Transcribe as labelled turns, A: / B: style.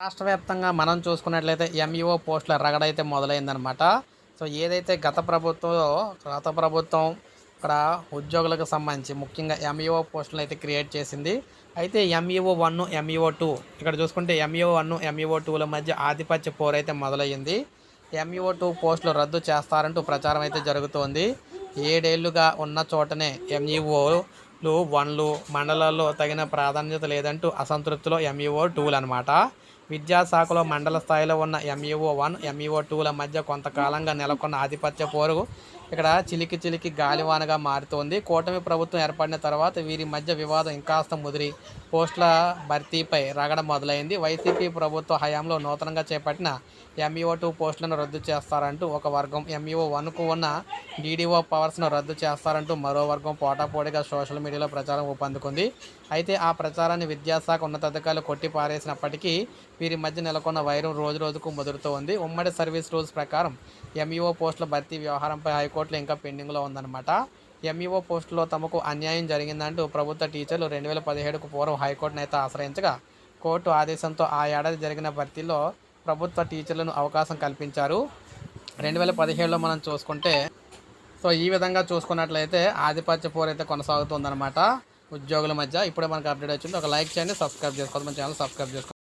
A: రాష్ట్ర వ్యాప్తంగా మనం చూసుకున్నట్లయితే ఎంఈఓ పోస్టుల రగడైతే మొదలైందనమాట సో ఏదైతే గత ప్రభుత్వం గత ప్రభుత్వం ఇక్కడ ఉద్యోగులకు సంబంధించి ముఖ్యంగా ఎంఈఓ పోస్టులను అయితే క్రియేట్ చేసింది. అయితే ఎంఈఓ వన్ ఎంఈఓ టూ ఇక్కడ చూసుకుంటే ఎంఈఓ వన్ ఎంఈఓ టూల మధ్య ఆధిపత్య పోరైతే మొదలయ్యింది. ఎంఈఓ టూ పోస్టులు రద్దు చేస్తారంటూ ప్రచారం అయితే జరుగుతోంది. ఏడేళ్ళుగా ఉన్న చోటనే ఎంఈఓ లు వన్లు మండలాల్లో తగిన ప్రాధాన్యత లేదంటూ అసంతృప్తిలో ఎంఈఓ టూలు అనమాట విద్యాశాఖలో మండల స్థాయిలో ఉన్న ఎంఈఓ వన్ ఎంఈఓ టూల మధ్య కొంతకాలంగా నెలకొన్న ఆధిపత్య పోరు ఇక్కడ చిలికి చిలికి గాలివానగా మారుతోంది. కూటమి ప్రభుత్వం ఏర్పడిన తర్వాత వీరి మధ్య వివాదం ఇంకాస్త ముదిరి. పోస్టుల భర్తీపై రగడ మొదలైంది. వైసీపీ ప్రభుత్వ హయాంలో నూతనంగా చేపట్టిన ఎంఈఓ టూ పోస్టులను రద్దు చేస్తారంటూ ఒక వర్గం ఎంఈఓ వన్కు ఉన్న డీడీఓ పవర్స్ను రద్దు చేస్తారంటూ మరో వర్గం పోటాపోటీగా సోషల్ మీడియాలో ప్రచారం ఊపందుకుంది. అయితే ఆ ప్రచారాన్ని విద్యాశాఖ ఉన్నతాధికారులు కొట్టి పారేసినప్పటికీ వీరి మధ్య నెలకొన్న వైరం రోజు రోజుకు ముదురుతూ ఉంది ఉమ్మడి సర్వీస్ రూల్స్ ప్రకారం ఎంఈఓ పోస్టుల భర్తీ వ్యవహారంపై కోట్లు ఇంకా పెండింగ్లో ఉందన్నమాట. ఎంఈఓ పోస్టులో తమకు అన్యాయం జరిగిందంటూ ప్రభుత్వ టీచర్లు రెండు వేల పదిహేడుకు పూర్వం హైకోర్టును అయితే ఆశ్రయించగా కోర్టు ఆదేశంతో ఆ ఏడాది జరిగిన భర్తీలో ప్రభుత్వ టీచర్లను అవకాశం కల్పించారు. రెండు వేల పదిహేడులో మనం చూసుకుంటే సో ఈ విధంగా చూసుకున్నట్లయితే ఆధిపత్య పోరు అయితే కొనసాగుతుందన్నమాట. ఉద్యోగుల మధ్య ఇప్పుడే మనకు అప్డేట్ వచ్చింది. ఒక లైక్ చేయండి సబ్స్క్రైబ్ చేసుకోవాలి మన ఛానల్ సబ్స్క్రైబ్ చేసుకోండి.